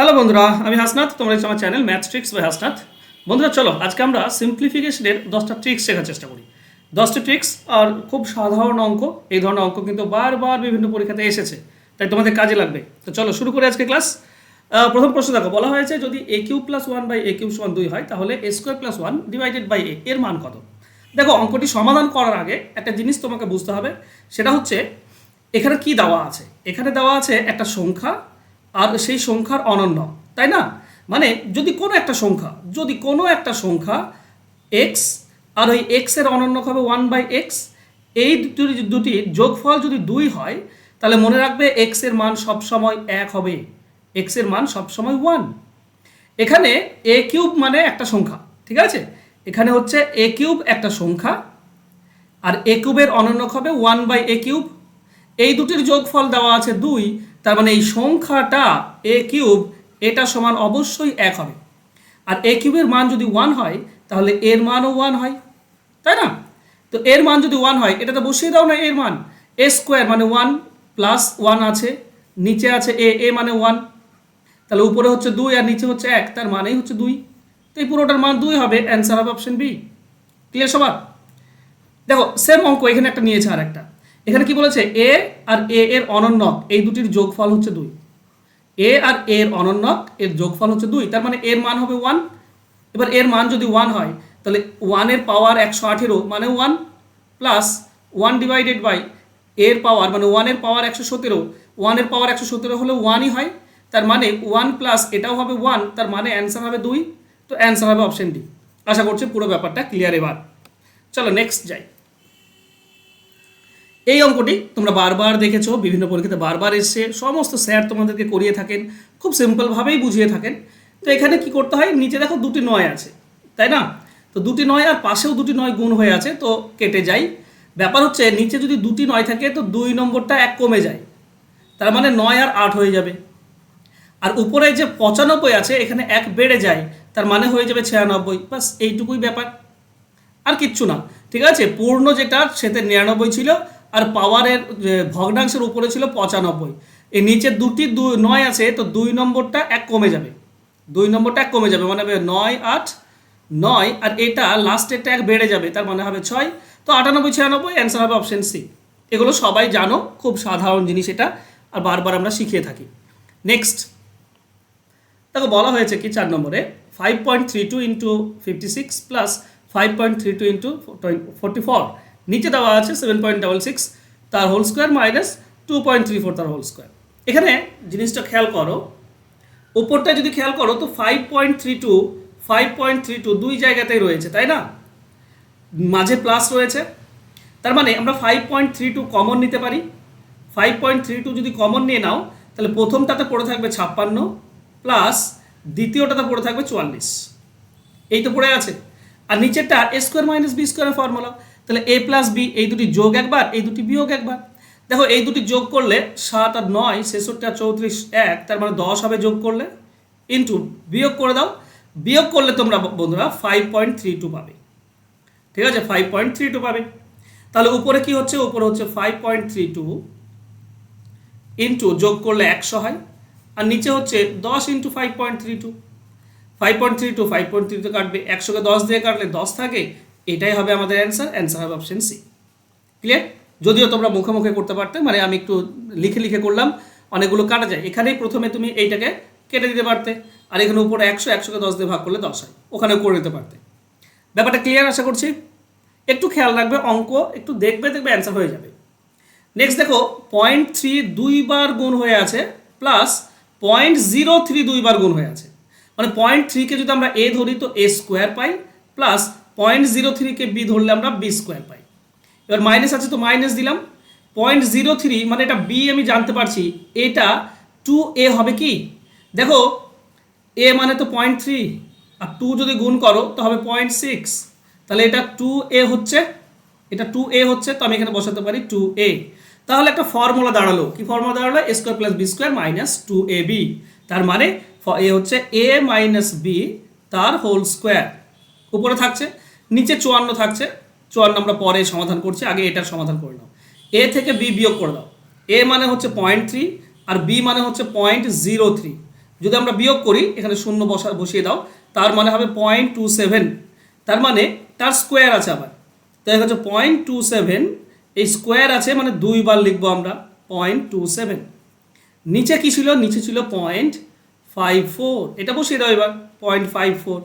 Hello বন্ধুরা, আমি হাসনাথ তোমরা আমার channel math tricks by Hasnath বন্ধুরা, চলো, আজকে আমরা সিম্পলিফিকেশনের দশটা ট্রিক্স শেখার চেষ্টা করি। দশটা ট্রিক্স আর খুব সাধারণ অঙ্ক, এই ধরনের অঙ্ক কিন্তু বারবার বিভিন্ন পরীক্ষাতে এসেছে, তাই তোমাদের কাজে লাগবে। তো চলো, শুরু করে আজকে ক্লাস প্রথম প্রশ্ন দেখো, বলা হয়েছে যদি A Q plus one by A Q সমান দুই হয়, তাহলে A square plus one divided by A এর মান কত? দেখো, অঙ্কটি সমাধান করার আগে একটা জিনিস তোমাকে বুঝতে হবে, সেটা হচ্ছে এখানে কি দেওয়া আছে? এখানে দেওয়া আছে একটা সংখ্যা আর সেই সংখ্যার অনন্য, তাই না? মানে যদি কোনো একটা সংখ্যা, যদি কোনো একটা সংখ্যা এক্স আর ওই এক্সের অনন্য হবে ওয়ান বাই এক্স এই দুটি দুটি যোগফল যদি দুই হয়, তাহলে মনে রাখবে এক্সের মান সবসময় এক হবে এক্সের মান সবসময় ওয়ান এখানে এ কিউব মানে একটা সংখ্যা, ঠিক আছে? এখানে হচ্ছে এ কিউব একটা সংখ্যা, আর এ কিউবের অনন্যক হবে ওয়ান বাই এ কিউব। এই দুটির যোগফল দেওয়া আছে দুই তার মানে এই সংখ্যাটা এ কিউব, এটা সমান অবশ্যই এক হবে। আর এ কিউবের মান যদি ওয়ান হয়, তাহলে এর মানও ওয়ান হয়। তাই না? তো এর মান যদি ওয়ান হয়, এটা তো বসিয়ে দাও না এর মান। এ স্কোয়ার মানে ওয়ান প্লাস ওয়ান আছে, নিচে আছে এ এ মানে ওয়ান তাহলে উপরে হচ্ছে দুই আর নিচে হচ্ছে এক, তার মানেই হচ্ছে দুই। তো এই পুরোটার মান দুই হবে অ্যান্সার হবে অপশন বি ক্লিয়ার সবার? দেখো সেম অঙ্ক, এখানে একটা নিয়েছে আর একটা এখানে কি বলেছে? এ আর এ এর অনন্যক, এই দুটির যোগফল হচ্ছে দুই। এ আর এ এর অনন্যক, এর যোগফল হচ্ছে দুই। তার মানে এর মান হবে ওয়ান এবার এর মান যদি ওয়ান হয়, তাহলে ওয়ানের পাওয়ার একশো আঠেরো মানে one plus one divided by এর পাওয়ার মানে ওয়ানের পাওয়ার একশো সতেরো। ওয়ানের পাওয়ার একশো সতেরো হলে ওয়ানই হয়, তার মানে ওয়ান প্লাস এটাও হবে ওয়ান তার মানে অ্যান্সার হবে দুই। তো অ্যান্সার হবে অপশন ডি আশা করছি পুরো ব্যাপারটা ক্লিয়ার এবার। চলো নেক্সট যাই। এই অঙ্কটি তোমরা বারবার দেখেছ, বিভিন্ন পরীক্ষাতে বারবার এসছে, সমস্ত স্যার তোমাদেরকে করিয়ে থাকেন, খুব সিম্পলভাবেই বুঝিয়ে থাকেন। তো এখানে কি করতে হয়, নিচে দেখো দুটি নয় আছে, তাই না? তো দুটি নয় আর পাশেও দুটি নয় গুণ হয়ে আছে, তো কেটে যাই ব্যাপার হচ্ছে, নিচে যদি দুটি নয় থাকে, তো দুই নম্বরটা এক কমে যায়, তার মানে নয় আর আট হয়ে যাবে। আর উপরে যে পঁচানব্বই আছে, এখানে এক বেড়ে যায়, তার মানে হয়ে যাবে ছিয়ানব্বই বাস এইটুকুই ব্যাপার। আর কিচ্ছু না, ঠিক আছে? পূর্ণ যেটা, সেতে নিরানব্বই ছিল আর পাওয়ারের ভগ্নাংশের উপরে ছিল পঁচানব্বই। এই নিচে দুটি দুই নয় আছে, তো দুই নম্বরটা এক কমে যাবে। দুই নম্বরটা এক কমে যাবে মানে হবে নয় আট নয়, আর এটা লাস্টেরটা এক বেড়ে যাবে, তার মানে হবে ছয়। তো আটানব্বই, ছিয়ানব্বই অ্যান্সার হবে অপশন সি এগুলো সবাই জানো, খুব সাধারণ জিনিস এটা, আর বারবার আমরা শিখিয়ে থাকি। নেক্সট দেখো, বলা হয়েছে কি চার নম্বরে? Five point three two into fifty six plus five point three two into forty four নিচে দেওয়া আছে সেভেন পয়েন্ট ডাবল সিক্স তার whole square minus two point three four তার হোল স্কোয়ার এখানে জিনিসটা খেয়াল করো ওপরটা যদি খেয়াল করো, তো five point three two five point three two দুই জায়গাতেই রয়েছে, তাই না? মাঝে প্লাস রয়েছে, তার মানে আমরা five point three two common নিতে পারি। ফাইভ পয়েন্ট থ্রি টু যদি কমন নিয়ে নাও, তাহলে প্রথমটাতে পড়ে থাকবে ছাপ্পান্ন প্লাস দ্বিতীয়টাতে পড়ে থাকবে চুয়াল্লিশ। এই তো পড়ে আছে। আর নিচেরটা এ স্কোয়ার মাইনাস বি স্কোয়ারের ফর্মুলা তাহলে এ প্লাস বি এই দুটি যোগ একবার, এই দুটি বিয়োগ একবার। দেখো, এই দুটি যোগ করলে সাত আর নয়, ছেষট্টি আর চৌত্রিশ এক, তার মানে দশ হবে যোগ করলে ইন্টু বিয়োগ করে দাও। বিয়োগ করলে তোমরা বন্ধুরা ফাইভ পয়েন্ট থ্রি টু পাবে। ঠিক আছে? ফাইভ পয়েন্ট থ্রি টু পাবে। তাহলে উপরে কি হচ্ছে? উপরে হচ্ছে five point three two into যোগ করলে একশো হয়। আর নিচে হচ্ছে দশ into five point three two five point three two five point three two কাটবে। একশোকে দশ দিয়ে কাটলে দশ থাকে। এটাই হবে আমাদের অ্যান্সার অ্যান্সার হবে অপশন সি ক্লিয়ার যদিও তোমরা মুখে মুখে করতে পারতে মানে আমি একটু লিখে লিখে করলাম, অনেকগুলো কাটা যায়। এখানেই প্রথমে তুমি এইটাকে কেটে দিতে পারতে, আর এখানে উপরে একশো, একশোকে দশ দিয়ে ভাগ করলে দশ হয়। ওখানেও করে দিতে পারতে। ব্যাপারটা ক্লিয়ার আশা করছি? একটু খেয়াল রাখবে, অঙ্ক একটু দেখবে দেখবে অ্যান্সার হয়ে যাবে। নেক্সট দেখো পয়েন্ট থ্রি দুইবার গুণ হয়ে আছে প্লাস পয়েন্ট জিরো থ্রি দুইবার গুণ হয়ে আছে। মানে পয়েন্ট থ্রিকে যদি আমরা এ ধরি, তো এ স্কোয়ার পাই প্লাস পয়েন্ট জিরো থ্রিকে বি ধরলে আমরা বি স্কোয়ার পাই। এবার মাইনাস আছে তো মাইনাস দিলাম। পয়েন্ট জিরো থ্রি মানে এটা বি আমি জানতে পারছি, এটা টু এ হবে কি? দেখো এ মানে তো পয়েন্ট থ্রি আর টু যদি গুণ করো, তো হবে পয়েন্ট সিক্স তাহলে এটা টু এ হচ্ছে, এটা টু এ হচ্ছে, তো আমি এখানে বসাতে পারি টু এ তাহলে একটা ফর্মুলা দাঁড়াল। কি ফর্মুলা দাঁড়াল? A square plus B square minus two A B তার মানে এ হচ্ছে এ মাইনাস বি তার হোল স্কোয়ার উপরে থাকছে। নিচে চুয়ান্ন থাকছে, চুয়ান্ন আমরা পরে সমাধান করছি, আগে এটার সমাধান করে নাও। এ থেকে বি বিয়োগ করে দাও। এ মানে হচ্ছে পয়েন্ট থ্রি আর বি মানে হচ্ছে পয়েন্ট জিরো থ্রি যদি আমরা বিয়োগ করি, এখানে শূন্য বসা বসিয়ে দাও, তার মানে হবে পয়েন্ট টু সেভেন তার মানে তার স্কোয়ার আছে আবার। তো দেখা যাচ্ছে পয়েন্ট টু সেভেন এই স্কোয়ার আছে মানে দুইবার লিখব আমরা পয়েন্ট টু সেভেন নিচে কী ছিল? নিচে ছিল পয়েন্ট ফাইভ ফোর এটা বসিয়ে দাও এবার পয়েন্ট ফাইভ ফোর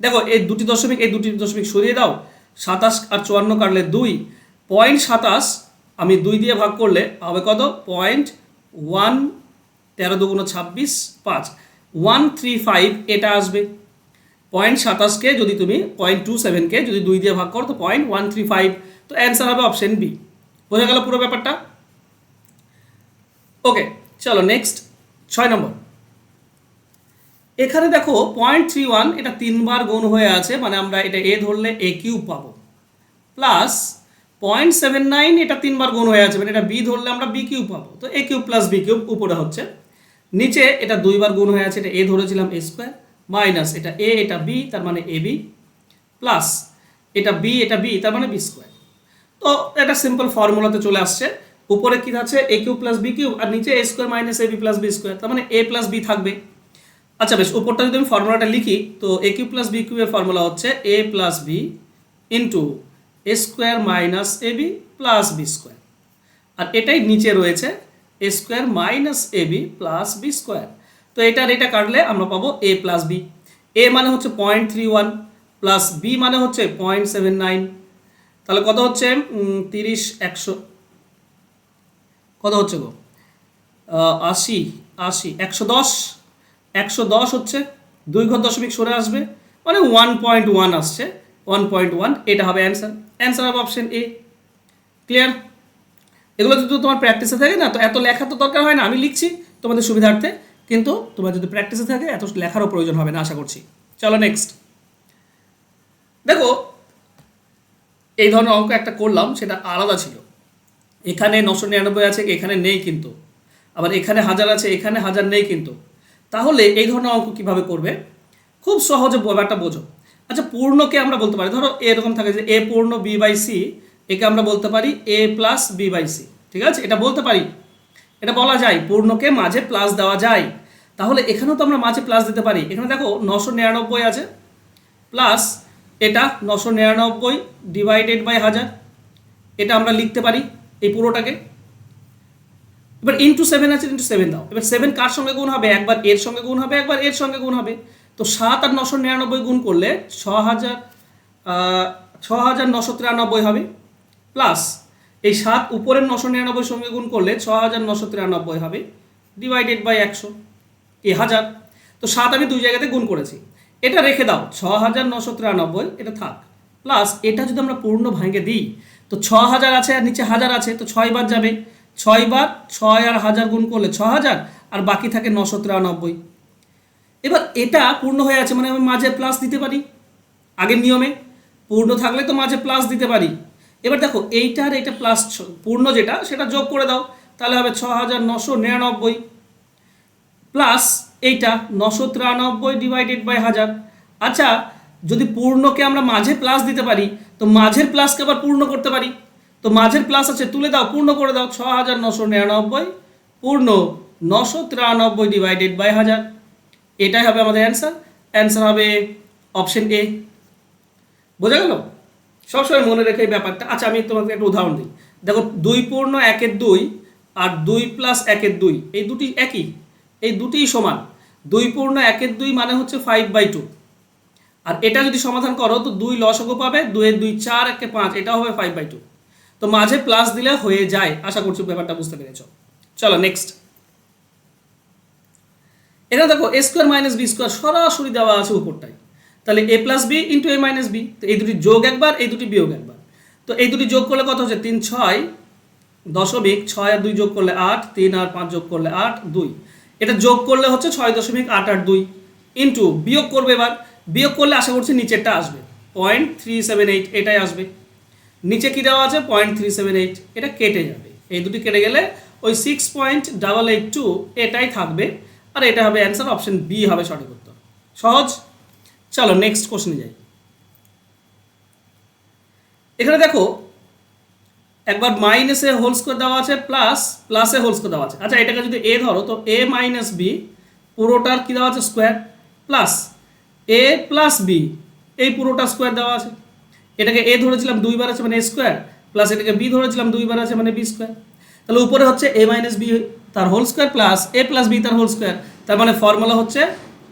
দেখো, এই দুটি দশমিক, এই দুটি দশমিক সরিয়ে দাও। সাতাশ আর চুয়ান্ন কাটলে দুই। পয়েন্ট সাতাশ আমি দুই দিয়ে ভাগ করলে হবে কত? পয়েন্ট ওয়ান তেরো দুগুণ ছাব্বিশ পাঁচ। ওয়ান থ্রি ফাইভ, এটা আসবে। পয়েন্ট সাতাশকে যদি তুমি, পয়েন্ট টু সেভেনকে যদি দুই দিয়ে ভাগ করো, তো পয়েন্ট ওয়ান থ্রি ফাইভ। তো অ্যান্সার হবে অপশন বি। বোঝা গেল পুরো ব্যাপারটা? ওকে, চলো, নেক্সট। ছয় নম্বর। এখানে দেখো পয়েন্ট থ্রি ওয়ান এটা তিনবার গুণ হয়ে আছে মানে আমরা এটা এ ধরলে এ কিউব পাবো। প্লাস পয়েন্ট সেভেন নাইন এটা তিনবার গুণ হয়ে আছে মানে এটা বি ধরলে আমরা বি কিউব পাবো। তো A cube plus B cube উপরে হচ্ছে। নিচে এটা দুইবার গুণ হয়ে আছে, এটা এ ধরেছিলাম এ স্কোয়ার মাইনাস এটা এ এটা বি তার মানে এ বি প্লাস এটা বি এটা বি তার মানে বি স্কোয়ার তো এটা সিম্পল ফর্মুলাতে চলে আসছে। উপরে কি আছে? A cube plus B cube আর নিচে A square minus A B plus B square তার মানে এ প্লাস বি থাকবে। আচ্ছা বেশ, উপরটা যদি আমি ফর্মুলাটা লিখি, তো এ কিউ প্লাস বি কিউবের ফর্মুলা হচ্ছে A plus B into A square minus A B plus B square আর এটাই নিচে রয়েছে A square minus A B plus B square তো এটার এটা কাটলে আমরা পাবো এ প্লাস বি এ মানে হচ্ছে point three one plus B মানে হচ্ছে পয়েন্ট সেভেন নাইন তাহলে কত হচ্ছে? তিরিশ একশো। কত হচ্ছে গো? আশি আশি, একশো দশ। একশো দশ হচ্ছে, দুই ঘর দশমিক সরে আসবে মানে ওয়ান পয়েন্ট ওয়ান আসছে ওয়ান পয়েন্ট ওয়ান এটা হবে অ্যান্সার অ্যান্সার হবে অপশন এ ক্লিয়ার এগুলো যদি তোমার প্র্যাকটিসে থাকে না, তো এত লেখা তো দরকার হয় না, আমি লিখছি তোমাদের সুবিধার্থে, কিন্তু তোমার যদি প্র্যাকটিসে থাকে, এত লেখারও প্রয়োজন হবে না, আশা করছি। চলো নেক্সট দেখো, এই ধরনের অঙ্ক একটা করলাম, সেটা আলাদা ছিল। এখানে নশো নিরানব্বই আছে, এখানে নেই কিন্তু। আবার এখানে হাজার আছে, এখানে হাজার নেই কিন্তু। তাহলে এই ধরনের অঙ্ক কীভাবে করবে? খুব সহজে ব্যাপারটা বোঝো। আচ্ছা পূর্ণকে আমরা বলতে পারি, ধরো এরকম থাকে যে এ পূর্ণ বি বাই সি, একে আমরা বলতে পারি A plus B by C, ঠিক আছে? এটা বলতে পারি। এটা বলা যায়, পূর্ণকে মাঝে প্লাস দেওয়া যায়। তাহলে এখানেও তো আমরা মাঝে প্লাস দিতে পারি। এখানে দেখো নশো নিরানব্বই আছে, প্লাস এটা নশো নিরানব্বই ডিভাইডেড বাই হাজার। এটা আমরা লিখতে পারি এই পুরোটাকে। এবার ইন্টু সেভেন আছে ইন্টু সেভেন দাও। এবার সেভেন কার সঙ্গে গুণ হবে? একবার এর সঙ্গে গুণ হবে, একবার এর সঙ্গে গুণ হবে। তো সাত আর নশো নিরানব্বই গুণ করলে ছ হাজার ছ হাজার নশো তিরানব্বই হবে। প্লাস এই সাত উপরের নশো নিরানব্বই সঙ্গে গুণ করলে ছ হাজার নশো তিরানব্বই হবে। ডিভাইডেড বাই একশো। এ হাজার। তো সাত আমি দুই জায়গাতে গুণ করেছি। এটা রেখে দাও ছ হাজার নশো তিরানব্বই, এটা থাক। প্লাস এটা যদি আমরা পূর্ণ ভাঙে দিই, তো ছ হাজার আছে আর নিচে হাজার আছে, তো ছয় বার যাবে। ছয় বার ছয় আর হাজার গুণ করলে ছ হাজার, আর বাকি থাকে নশো তিরানব্বই। এবার এটা পূর্ণ হয়ে আছে মানে আমি মাঝে প্লাস দিতে পারি আগের নিয়মে? পূর্ণ থাকলে তো মাঝে প্লাস দিতে পারি। এবার দেখো এইটার এইটা প্লাস পূর্ণ যেটা, সেটা যোগ করে দাও, তাহলে হবে ছ হাজার নশো নিরানব্বই। প্লাস এইটা নশো তিরানব্বই ডিভাইডেড বাই হাজার। আচ্ছা যদি পূর্ণকে আমরা মাঝে প্লাস দিতে পারি, তো মাঝের প্লাসকে আবার পূর্ণ করতে পারি। তো মাঝের প্লাস আছে, তুলে দাও, পূর্ণ করে দাও ছ হাজার নশো নিরানব্বই, পূর্ণ নশো তিরানব্বই ডিভাইডেড বাই হাজার। এটাই হবে আমাদের অ্যান্সার অ্যান্সার হবে অপশন এ বোঝা গেল? সবসময় মনে রেখে এই ব্যাপারটা। আচ্ছা আমি তোমাকে একটা উদাহরণ দিই। দেখো, দুই পূর্ণ, একের দুই, আর দুই প্লাস একের দুই, এই দুটি একই, এই দুটিই সমান। দুই পূর্ণ, একের দুই মানে হচ্ছে ফাইভ বাই টু আর এটা যদি সমাধান করো, তো দুই লসগো পাবে দুয়ের দুই চার, একে পাঁচ, এটাও হবে ফাইভ বাই টু তো মাঝে প্লাস দিলে হয়ে যায়। আশা করছি ব্যাপারটা বুঝতে পেরেছ। চলো নেক্সট এটা দেখো A square minus B square সরাসরি দেওয়া আছে উপরটায়। তাহলে A plus B into A minus B তো এই দুটি যোগ একবার, এই দুটি বিয়োগ একবার। তো এই দুটি যোগ করলে কত হচ্ছে? তিন, ছয় দশমিক ছয় আর দুই যোগ করলে আট, তিন আর পাঁচ যোগ করলে আট, দুই। এটা যোগ করলে হচ্ছে ছয় দশমিক আট আট দুই ইন্টু বিয়োগ করবে এবার। বিয়োগ করলে আশা করছি নিচেরটা আসবে। পয়েন্ট থ্রি সেভেন এইট এটাই আসবে। নিচে কি দেওয়া আছে? পয়েন্ট থ্রি সেভেন এইট এটা কেটে যাবে। এই দুটি কেটে গেলে ওই six point double eight two এটাই থাকবে। আর এটা হবে অ্যান্সার অপশন বি হবে সঠিক উত্তর। সহজ? চলো নেক্সট কোশ্চেনে যাই। এখানে দেখো, একবার মাইনাসে হোল স্কোয়ার দেওয়া আছে প্লাস প্লাসে হোল স্কোয়ার দেওয়া আছে। আচ্ছা এটাকে যদি এ ধরো, তো এ মাইনাস বি পুরোটার কী দেওয়া আছে? Square plus A plus B এই পুরোটা স্কোয়ার দেওয়া আছে। এটাকে এ ধরেছিলাম দুইবার আছে মানে এ স্কোয়ার প্লাস এটাকে বি ধরেছিলাম দুইবার আছে মানে বি স্কোয়ার তাহলে উপরে হচ্ছে এ মাইনাস বি তার whole square plus A plus B তার হোল স্কোয়ার তার মানে ফর্মুলা হচ্ছে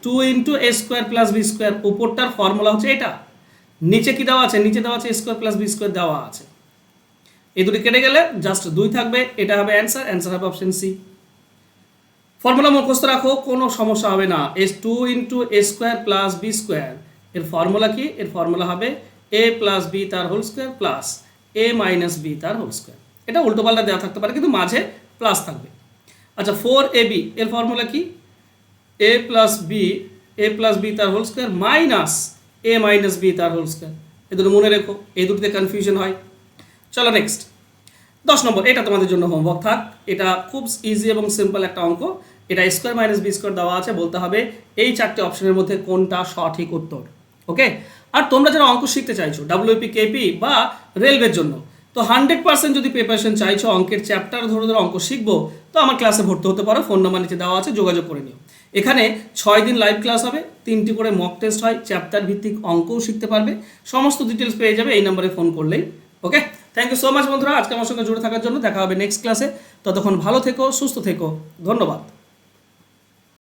two into A square plus B square উপরটার formula হচ্ছে এটা। নিচে কি দেওয়া আছে? নিচে দেওয়া আছে A square plus B square দেওয়া আছে। এই দুটি কেটে গেলে জাস্ট দুই থাকবে, এটা হবে অ্যান্সার অ্যান্সার হবে অপশন সি ফর্মুলা মুখস্থ রাখো, কোনো সমস্যা হবে না। S two into A square plus B square এর ফর্মুলা কি? এর ফর্মুলা হবে এ প্লাস বি তার whole square plus A minus B তার হোল স্কোয়ার এটা উল্টোপাল্টা দেওয়া থাকতে পারে, কিন্তু মাঝে প্লাস থাকবে। আচ্ছা ফোর এ বি এর ফর্মুলা কি? A plus B A plus B তার whole square minus A minus B তার হোল স্কোয়ার এ দুটো মনে রেখো, এই দুটোতে কনফিউশন হয়। চলো নেক্সট দশ নম্বর, এটা তোমাদের জন্য হোমওয়ার্ক থাক। এটা খুব ইজি এবং সিম্পল একটা অঙ্ক। এটা স্কোয়ার মাইনাস বি স্কোয়ার দেওয়া আছে, বলতে হবে এই চারটে অপশনের মধ্যে কোনটা সঠিক উত্তর। ওকে আর তোমরা যারা অঙ্ক শিখতে চাইছো ডাব্লিউপি কেপি বা রেলওয়ের জন্য, তো হান্ড্রেড পার্সেন্ট যদি প্রিপারেশন চাইছো, অঙ্কের চ্যাপ্টার ধরে ধরে অঙ্ক শিখব, তো আমার ক্লাসে ভর্তি হতে পারো ফোন নাম্বার নিচে দেওয়া আছে, যোগাযোগ করে নিও। এখানে ছয় দিন লাইভ ক্লাস হবে, তিনটি করে মক টেস্ট হয় চ্যাপ্টার ভিত্তিক অঙ্কও শিখতে পারবে, সমস্ত ডিটেলস পেয়ে যাবে, এই নম্বরে ফোন করলেই okay thank you so much বন্ধুরা, আজকে আমার সঙ্গে জুড়ে থাকার জন্য, দেখা হবে নেক্সট ক্লাসে ততক্ষণ ভালো থেকো, সুস্থ থেকো, ধন্যবাদ।